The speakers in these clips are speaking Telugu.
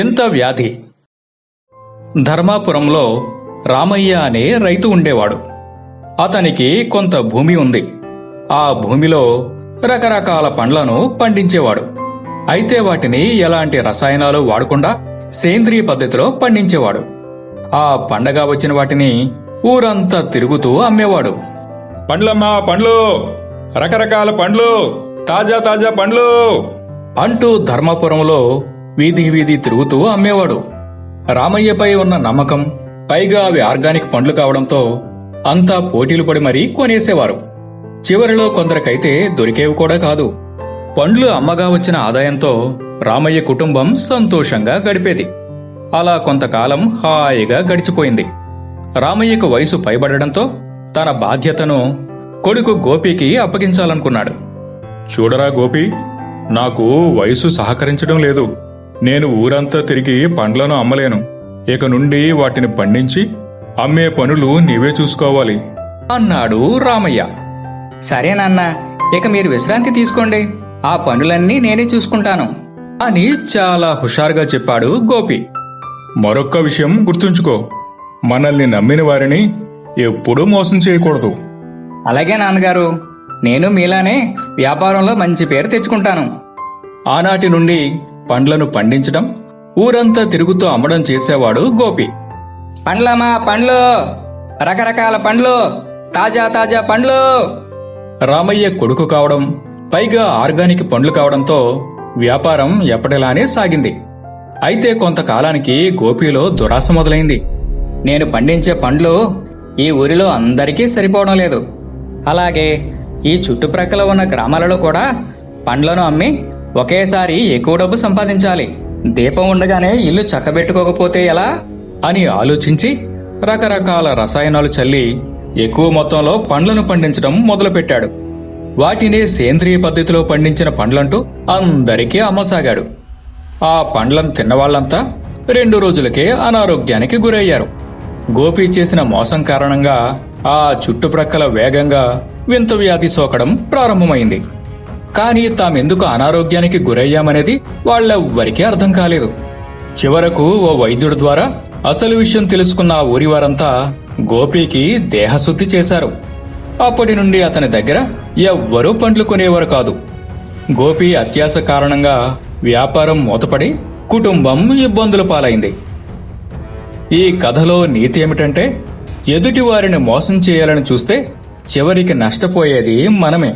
వింత వ్యాధి. ధర్మాపురంలో రామయ్య అనే రైతు ఉండేవాడు. అతనికి కొంత భూమి ఉంది. ఆ భూమిలో రకరకాల పండ్లను పండించేవాడు. అయితే వాటిని ఎలాంటి రసాయనాలు వాడకుండా సేంద్రియ పద్ధతిలో పండించేవాడు. ఆ పండగ వచ్చిన వాటిని ఊరంతా తిరుగుతూ అమ్మేవాడు. పండ్లమ్మా పండ్లు! రకరకాల పండ్లు! తాజా తాజా పండ్లు! అంటూ ధర్మాపురంలో వీధి వీధి తిరుగుతూ అమ్మేవాడు. రామయ్యపై ఉన్న నమ్మకం పైగా అవి ఆర్గానిక్ పండ్లు కావడంతో అంతా పోటీలు పడి మరీ కొనేసేవారు. చివరిలో కొందరికైతే దొరికేవి కూడా కాదు. పండ్లు అమ్మగా వచ్చిన ఆదాయంతో రామయ్య కుటుంబం సంతోషంగా గడిపేది. అలా కొంతకాలం హాయిగా గడిచిపోయింది. రామయ్యకు వయసు పైబడడంతో తన బాధ్యతను కొడుకు గోపికి అప్పగించాలనుకున్నాడు. చూడరా గోపి నాకు వయసు సహకరించడం లేదు. నేను ఊరంతా తిరిగి పండ్లను అమ్మలేను. ఇక నుండి వాటిని పండించి అమ్మే పనులు నీవే చూసుకోవాలి. అన్నాడు రామయ్య. సరే నాన్న ఇక మీరు విశ్రాంతి తీసుకోండి. ఆ పనులన్నీ నేనే చూసుకుంటాను అని చాలా హుషారుగా చెప్పాడు గోపి. మరొక్క విషయం గుర్తుంచుకో. మనల్ని నమ్మిన వారిని ఎప్పుడూ మోసం చేయకూడదు. అలాగే నాన్నగారు నేను మీలానే వ్యాపారంలో మంచి పేరు తెచ్చుకుంటాను. ఆనాటి నుండి పండ్లను పండించడం ఊరంతా తిరుగుతూ అమ్మడం చేసేవాడు గోపి. పండ్లమ్మా పండ్లు! రకరకాల పండ్లు! తాజా తాజా పండ్లు! రామయ్య కొడుకు కావడం పైగా ఆర్గానిక్ పండ్లు కావడంతో వ్యాపారం ఎప్పటిలానే సాగింది. అయితే కొంతకాలానికి గోపిలో దురాశ మొదలైంది. నేను పండించే పండ్లు ఈ ఊరిలో అందరికీ సరిపోవడం లేదు. అలాగే ఈ చుట్టుప్రక్కల ఉన్న గ్రామాలలో కూడా పండ్లను అమ్మి ఒకేసారి ఎక్కువ డబ్బు సంపాదించాలి. దీపం ఉండగానే ఇల్లు చక్కబెట్టుకోకపోతే ఎలా? అని ఆలోచించి రకరకాల రసాయనాలు చల్లి ఎక్కువ మొత్తంలో పండ్లను పండించడం మొదలుపెట్టాడు. వాటిని సేంద్రియ పద్ధతిలో పండించిన పండ్లంటూ అందరికీ అమ్మసాగాడు. ఆ పండ్లను తిన్నవాళ్ళంతా రెండు రోజులకే అనారోగ్యానికి గురయ్యారు. గోపి చేసిన మోసం కారణంగా ఆ చుట్టుప్రక్కల వేగంగా వింత వ్యాధి సోకడం ప్రారంభమైంది. కానీ తామెందుకు అనారోగ్యానికి గురయ్యామనేది వాళ్ళెవ్వరికీ అర్థం కాలేదు. చివరకు ఓ వైద్యుడి ద్వారా అసలు విషయం తెలుసుకున్న ఆ ఊరి వారంతా గోపికి దేహశుద్ధి చేశారు. అప్పటి నుండి అతని దగ్గర ఎవ్వరూ పండ్లు కొనేవారు కాదు. గోపి అత్యాస కారణంగా వ్యాపారం మూతపడి కుటుంబం ఇబ్బందుల పాలైంది. ఈ కథలో నీతి ఏమిటంటే ఎదుటి వారిని మోసం చేయాలని చూస్తే చివరికి నష్టపోయేది మనమే.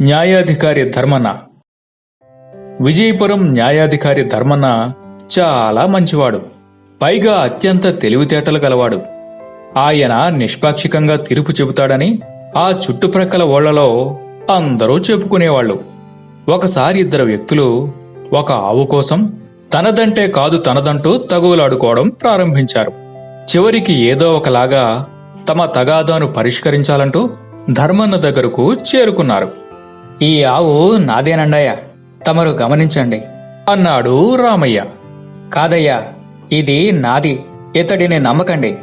న్యాయాధికారి ధర్మన. విజయపురం న్యాయాధికారి ధర్మన చాలా మంచివాడు. పైగా అత్యంత తెలివితేటలు గలవాడు. ఆయన నిష్పాక్షికంగా తీర్పు చెబుతాడని ఆ చుట్టుప్రక్కల ఓళ్ళలో అందరూ చెప్పుకునేవాళ్ళు ఒకసారి ఇద్దరు వ్యక్తులు ఒక ఆవు కోసం తనదంటే కాదు తనదంటూ తగువులాడుకోవడం ప్రారంభించారు. చివరికి ఏదో ఒకలాగా తమ తగాదాను పరిష్కరించాలంటూ ధర్మన్న దగ్గరకు చేరుకున్నారు. ఈ ఆవు నాదేనండయ్య తమరు గమనించండి. అన్నాడు రామయ్య. కాదయ్యా ఇది నాది ఇతడిని నమ్మకండి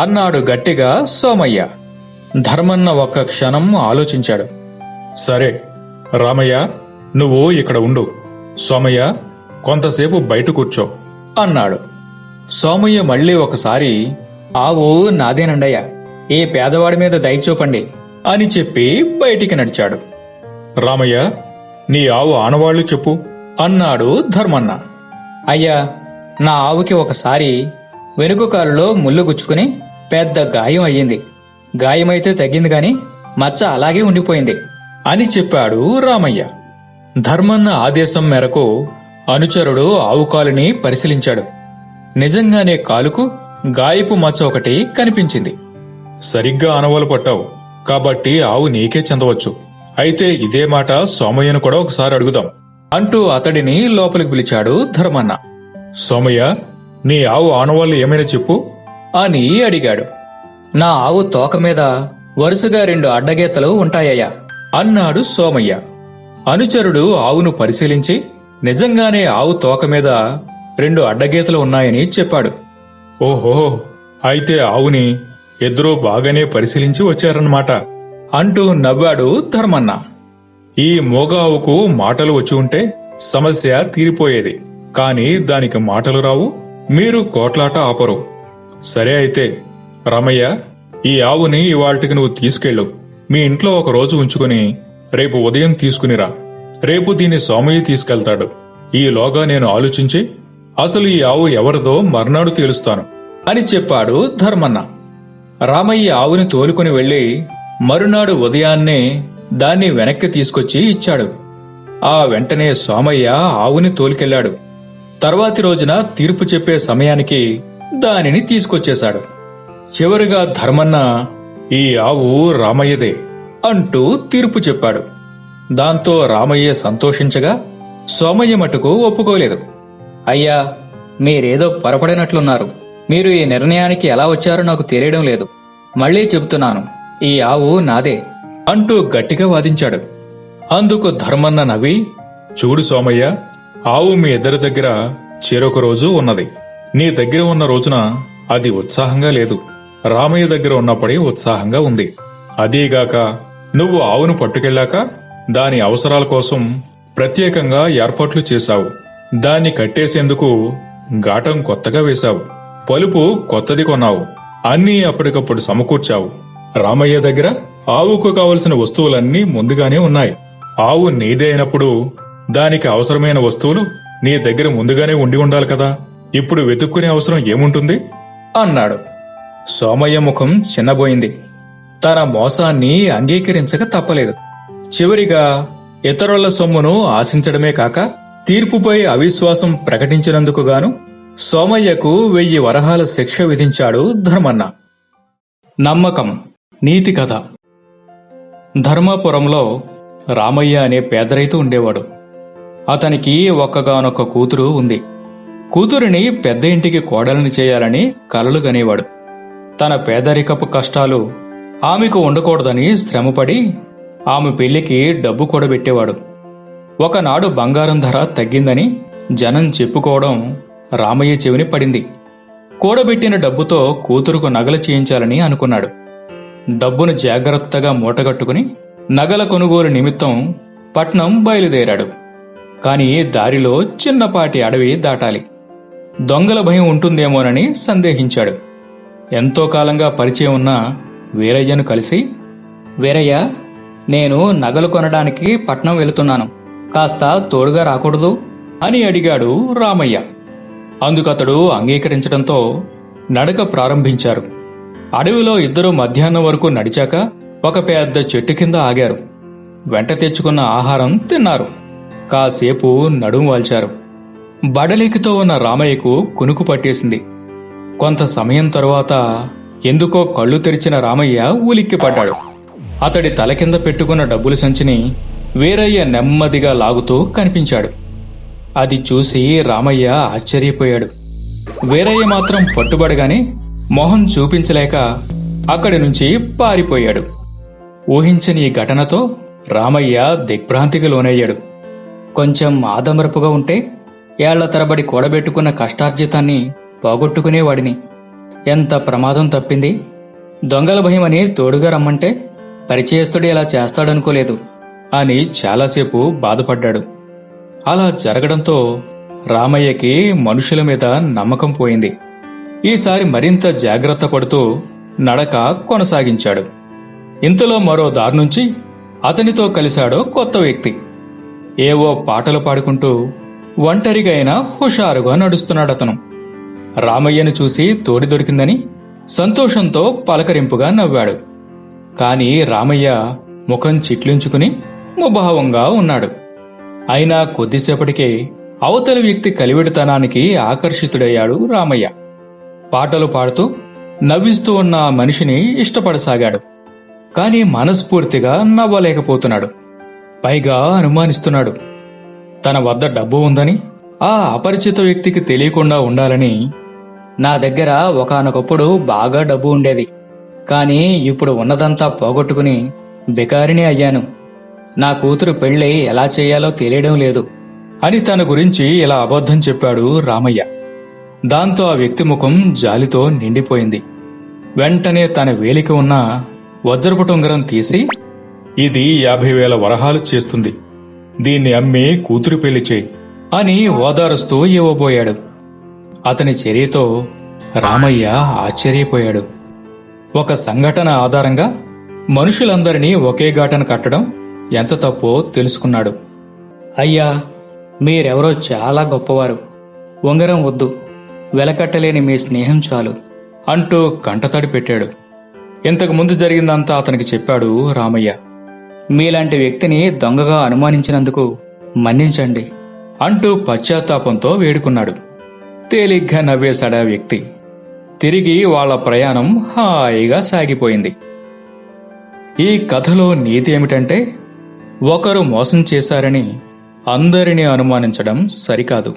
అన్నాడు గట్టిగా సోమయ్య. ధర్మన్న ఒక్క క్షణం ఆలోచించాడు. సరే రామయ్య నువ్వు ఇక్కడ ఉండు. సోమయ్య కొంతసేపు బయట కూర్చో అన్నాడు. సోమయ్య మళ్ళీ ఒకసారి ఆవు నాదేనండయ్య ఈ పేదవాడి మీద దయ చూపండి అని చెప్పి బయటికి నడిచాడు. రామయ్య నీ ఆవు ఆనవాళ్ళు చెప్పు అన్నాడు ధర్మన్న. అయ్యా నా ఆవుకి ఒకసారి వెనుక కాలులో ముళ్ళు గుచ్చుకుని పెద్ద గాయం అయ్యింది. గాయమైతే తగ్గింది గాని మచ్చ అలాగే ఉండిపోయింది అని చెప్పాడు రామయ్య. ధర్మన్న ఆదేశం మేరకు అనుచరుడు ఆవు కాలుని పరిశీలించాడు. నిజంగానే కాలుకు గాయపు మచ్చ ఒకటి కనిపించింది. సరిగ్గా ఆనవాలు పట్టావు కాబట్టి ఆవు నీకే చెందవచ్చు. అయితే ఇదే మాట సోమయ్యను కూడా ఒకసారి అడుగుదాం. అంటూ అతడిని లోపలికి పిలిచాడు ధర్మన్న. సోమయ్య నీ ఆవు ఆనవాళ్ళు ఏమైనా చెప్పు? అని అడిగాడు. నా ఆవు తోక మీద వరుసగా రెండు అడ్డగీతలు ఉంటాయ్యా అన్నాడు సోమయ్య. అనుచరుడు ఆవును పరిశీలించి నిజంగానే ఆవు తోక మీద రెండు అడ్డగీతలు ఉన్నాయని చెప్పాడు. ఓహో అయితే ఆవుని ఇద్దరూ బాగానే పరిశీలించి వచ్చారన్నమాట. అంటూ నవ్వాడు ధర్మన్న. ఈ మోగావుకు మాటలు వచ్చి ఉంటే సమస్య తీరిపోయేది. కాని దానికి మాటలు రావు మీరు కోట్లాట ఆపరు. సరే అయితే రమయ్య ఈ ఆవుని ఇవాళకి నువ్వు తీసుకెళ్ళు. మీ ఇంట్లో ఒక రోజు ఉంచుకుని రేపు ఉదయం తీసుకునిరా. రేపు దీన్ని సోమయ్య తీసుకెళ్తాడు. ఈలోగా నేను ఆలోచించి అసలు ఈ ఆవు ఎవరిదో మర్నాడు తేలుస్తాను అని చెప్పాడు ధర్మన్న. రామయ్య ఆవుని తోలుకుని వెళ్ళి మరునాడు ఉదయాన్నే దాన్ని వెనక్కి తీసుకొచ్చి ఇచ్చాడు. ఆ వెంటనే సోమయ్య ఆవుని తోలుకెళ్ళాడు తర్వాతి రోజున తీర్పు చెప్పే సమయానికి దానిని తీసుకొచ్చేశాడు. చివరిగా ధర్మన్న ఈ ఆవు రామయ్యదే అంటూ తీర్పు చెప్పాడు. దాంతో రామయ్య సంతోషించగా సోమయ్య మటుకు ఒప్పుకోలేదు. అయ్యా మీరేదో పొరపడినట్లున్నారు. మీరు ఈ నిర్ణయానికి ఎలా వచ్చారో నాకు తెలియడం లేదు. మళ్ళీ చెబుతున్నాను. ఈ ఆవు నాదే అంటూ గట్టిగా వాదించాడు. అందుకు ధర్మన్న నవ్వి చూడు సోమయ్య ఆవు మీ ఇద్దరి దగ్గర చేరొక రోజు ఉన్నది. నీ దగ్గర ఉన్న రోజున అది ఉత్సాహంగా లేదు. రామయ్య దగ్గర ఉన్నప్పుడే ఉత్సాహంగా ఉంది. అదీగాక నువ్వు ఆవును పట్టుకెళ్ళాక దాని అవసరాల కోసం ప్రత్యేకంగా ఏర్పాట్లు చేశావు. దాన్ని కట్టేసేందుకు ఘాటం కొత్తగా వేశావు. పలుపు కొత్తది కొన్నావు. అన్నీ అప్పటికప్పుడు సమకూర్చావు. రామయ్య దగ్గర ఆవుకు కావలసిన వస్తువులన్నీ ముందుగానే ఉన్నాయి. ఆవు నీదే అయినప్పుడు దానికి అవసరమైన వస్తువులు నీ దగ్గర ముందుగానే ఉండి ఉండాలి కదా. ఇప్పుడు వెతుక్కునే అవసరం ఏముంటుంది? అన్నాడు. సోమయ్య ముఖం చిన్నబోయింది. తన మోసాన్ని అంగీకరించక తప్పలేదు. చివరిగా ఇతరుల సొమ్మును ఆశించడమే కాక తీర్పుపై అవిశ్వాసం ప్రకటించినందుకు గాను సోమయ్యకు వెయ్యి వరహాల శిక్ష విధించాడు ధర్మన్న. నమ్మకం. నీతి కథ. ధర్మాపురంలో రామయ్య అనే పేదరైతు ఉండేవాడు. అతనికి ఒక్కగానొక్క కూతురు ఉంది. కూతురిని పెద్ద ఇంటికి కోడలిని చేయాలని కలలు గనేవాడు. తన పేదరికపు కష్టాలు ఆమెకు ఉండకూడదని శ్రమపడి ఆమె పెళ్ళికి డబ్బు కూడబెట్టేవాడు. ఒకనాడు బంగారం ధర తగ్గిందని జనం చెప్పుకోవడం రామయ్య చెవిని పడింది. కూడబెట్టిన డబ్బుతో కూతురుకు నగలు చేయించాలని అనుకున్నాడు. డబ్బును జాగ్రత్తగా మూటగట్టుకుని నగల కొనుగోలు నిమిత్తం పట్నం బయలుదేరాడు. కాని దారిలో చిన్నపాటి అడవి దాటాలి. దొంగల భయం ఉంటుందేమోనని సందేహించాడు. ఎంతో కాలంగా పరిచయం ఉన్న వీరయ్యను కలిసి వీరయ్య నేను నగలు కొనడానికి పట్నం వెళుతున్నాను. కాస్త తోడుగా రాకూడదు అని అడిగాడు రామయ్య. అందుకతడు అంగీకరించడంతో నడక ప్రారంభించారు. అడవిలో ఇద్దరు మధ్యాహ్నం వరకు నడిచాక ఒక పెద్ద చెట్టు కింద ఆగారు. వెంట తెచ్చుకున్న ఆహారం తిన్నారు. కాసేపు నడుం వాల్చారు. బడలికితో ఉన్న రామయ్యకు కునుకు పట్టేసింది. కొంత సమయం తరువాత ఎందుకో కళ్ళు తెరిచిన రామయ్య ఉలిక్కిపడ్డాడు. అతడి తల కింద పెట్టుకున్న డబ్బుల సంచిని వీరయ్య నెమ్మదిగా లాగుతూ కనిపించాడు. అది చూసి రామయ్య ఆశ్చర్యపోయాడు. వీరయ్య మాత్రం పట్టుబడగానే మొహం చూపించలేక అక్కడి నుంచి పారిపోయాడు. ఊహించని ఈ ఘటనతో రామయ్య దిగ్భ్రాంతికి లోనయ్యాడు. కొంచెం ఆదమరపుగా ఉంటే ఏళ్ళ తరబడి కూడబెట్టుకున్న కష్టార్జితాన్ని పోగొట్టుకునేవాడిని ఎంత ప్రమాదం తప్పింది? దొంగల భయమని తోడుగా రమ్మంటే పరిచయస్తుడు ఇలా చేస్తాడనుకోలేదు అని చాలాసేపు బాధపడ్డాడు. అలా జరగడంతో రామయ్యకి మనుషుల మీద నమ్మకం పోయింది. ఈసారి మరింత జాగ్రత్త పడుతూ నడక కొనసాగించాడు. ఇంతలో మరో దారి నుంచి అతనితో కలిశాడో కొత్త వ్యక్తి. ఏవో పాటలు పాడుకుంటూ ఒంటరిగా హుషారుగా నడుస్తున్నాడతను రామయ్యను చూసి తోడి దొరికిందని సంతోషంతో పలకరింపుగా నవ్వాడు. కాని రామయ్య ముఖం చిట్లించుకుని ముభావంగా ఉన్నాడు. అయినా కొద్దిసేపటికే అవతలి వ్యక్తి కలివిడితనానికి ఆకర్షితుడయ్యాడు రామయ్య. పాటలు పాడుతూ నవ్విస్తూ ఉన్న ఆ మనిషిని ఇష్టపడసాగాడు. కాని మనస్ఫూర్తిగా నవ్వలేకపోతున్నాడు. పైగా అనుమానిస్తున్నాడు. తన వద్ద డబ్బు ఉందని ఆ అపరిచిత వ్యక్తికి తెలియకుండా ఉండాలని. నా దగ్గర ఒకనొకప్పుడు బాగా డబ్బు ఉండేది. కానీ ఇప్పుడు ఉన్నదంతా పోగొట్టుకుని బికారిని అయ్యాను. నా కూతురు పెళ్ళి ఎలా చేయాలో తెలియడం లేదు. అని తన గురించి ఇలా అబద్ధం చెప్పాడు రామయ్య. దాంతో ఆ వ్యక్తి ముఖం జాలితో నిండిపోయింది. వెంటనే తన వేలిక ఉన్న వజ్రపు ఉంగరం తీసి ఇది యాభై వేల వరహాలు చేస్తుంది. దీన్ని అమ్మి కూతురు పెళ్ళి చేయి అని ఓదారుస్తూ ఇవ్వబోయాడు. అతని చర్యతో రామయ్య ఆశ్చర్యపోయాడు. ఒక సంఘటన ఆధారంగా మనుషులందరినీ ఒకే ఘాటన కట్టడం ఎంత తప్పో తెలుసుకున్నాడు. అయ్యా మీరెవరో చాలా గొప్పవారు. ఉంగరం వద్దు. వెలకట్టలేని మీ స్నేహం చాలు అంటూ కంటతడి పెట్టాడు. ఇంతకు ముందు జరిగిందంతా అతనికి చెప్పాడు రామయ్య. మీలాంటి వ్యక్తిని దొంగగా అనుమానించినందుకు మన్నించండి అంటూ పశ్చాత్తాపంతో వేడుకున్నాడు. తేలిగ్గా నవ్వేశాడా వ్యక్తి. తిరిగి వాళ్ళ ప్రయాణం హాయిగా సాగిపోయింది. ఈ కథలో నీతి ఏమిటంటే ఒకరు మోసం చేశారని అందరినీ అనుమానించడం సరికాదు.